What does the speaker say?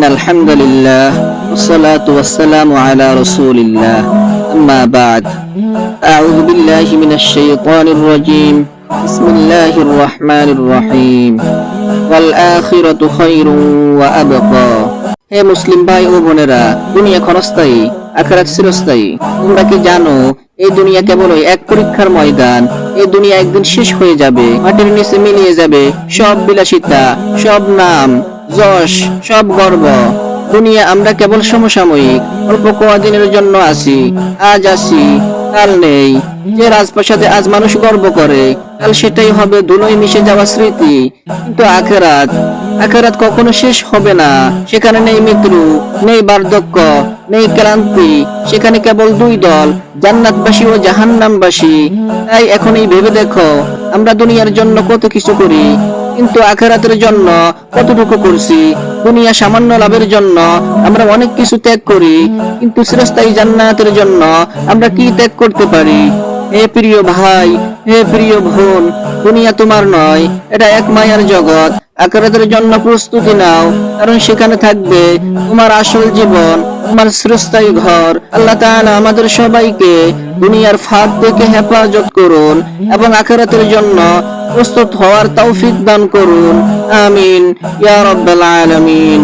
إن الحمد لله والصلاة والسلام على رسول الله أما بعد أعوذ بالله من الشيطان الرجيم بسم الله الرحمن الرحيم والآخرة خير وأبقى হে মুসলিম ভাই ও বোনেরা দুনিয়া ক্ষণস্থায়ী আখেরাত চিরস্থায়ী তোমরা কি জানো এই দুনিয়া কেবলই এক পরীক্ষার ময়দান এই দুনিয়া একদিন শেষ হয়ে যাবে মাটির নিচে মিলিয়ে যাবে সব বিলাসিতা সব নাম যশ, সব গর্ব। দুনিয়া আমরা কেবল সমসাময়িক, অল্প কদিনের জন্য আছি, আজ আছি, কাল নেই। যে রাজপ্রাসাদে আজ মানুষ গর্ব করে, কাল সেটাই হবে ধুলোয় মিশে যাওয়া স্মৃতি। কিন্তু আখেরাত আখেরাত কখনো শেষ হবে না। সেখানে নেই মৃত্যু নেই বার্ধক্য, নেই ক্লান্তি। সেখানে কেবল দুই দল, জান্নাতবাসী ও জাহান্নামবাসী। তাই এখনই ভেবে দেখো, আমরা দুনিয়ার জন্য কত কিছু করি কিন্তু আখেরাতের জন্য কতটুকু করছি? দুনিয়া সামান্য লাভের জন্য আমরা অনেক কিছু ত্যাগ করি, কিন্তু চিরস্থায়ী জান্নাতের জন্য আমরা কি ত্যাগ করতে পারি? হে প্রিয় ভাই, হে প্রিয় বোন, দুনিয়া তোমার নয়, এটা এক মায়ার জগৎ। আখেরাতের জন্য প্রস্তুতি নাও, কারণ সেখানে থাকবে তোমার আসল জীবন, তোমার চিরস্থায়ী ঘর। আল্লাহ তাআলা আমাদের সবাইকে দুনিয়ার ফাঁদ থেকে হেফাজত করুন এবং আখেরাতের জন্য প্রস্তুত হওয়ার তৌফিক দান করুন। আমিন। ইয়া রাব্বাল আলামিন।